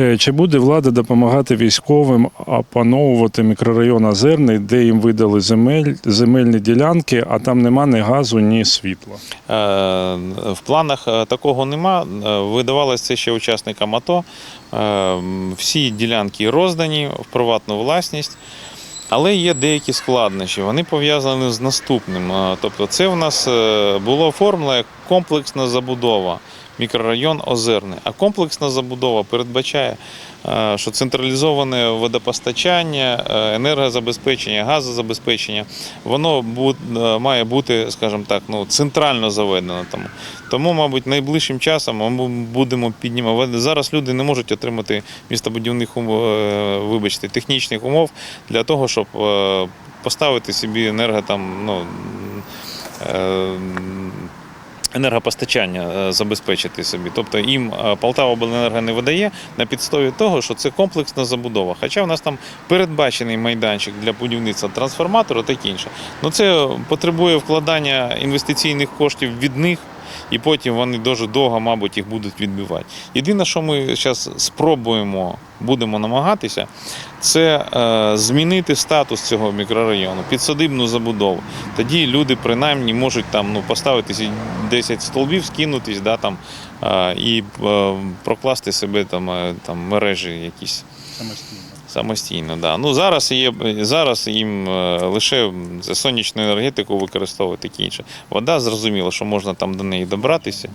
Е, Чи буде влада допомагати військовим опановувати мікрорайон Озерний, де їм видали земель, земельні ділянки, а там нема ні газу, ні світла? Е, В планах е, такого нема. Видавалося це ще учасникам АТО. Всі ділянки роздані в приватну власність. Але є деякі складнощі. Вони пов'язані з наступним. Тобто, це в нас було оформлено як комплексна забудова, мікрорайон Озерний. А комплексна забудова передбачає, е, що централізоване водопостачання, е, енергозабезпечення, газозабезпечення, воно е, має бути, скажімо так, ну, центрально заведено. Тому, тому, мабуть, найближчим часом ми будемо піднімати. Зараз люди не можуть отримати містобудівних умов, вибачте, технічних умов для того, щоб поставити собі енерго там, ну, енергопостачання е, забезпечити собі. Тобто їм е, Полтава обленерго не видає на підставі того, що це комплексна забудова. Хоча в нас там передбачений майданчик для будівництва трансформатору та інше. Ну це потребує вкладання інвестиційних коштів від них. І потім вони дуже довго, мабуть, їх будуть відбивати. Єдине, що ми зараз спробуємо, будемо намагатися, це е, змінити статус цього мікрорайону, підсадибну забудову. Тоді люди принаймні можуть там ну, поставити 10 столбів, скинутись, да, там, е, і е, прокласти себе там, там мережі якісь. Самостійно. Самостійно, да. Ну зараз є зараз їм е, лише сонячну енергетику використовувати таке інше. Вода зрозуміло, що можна там до неї добратися.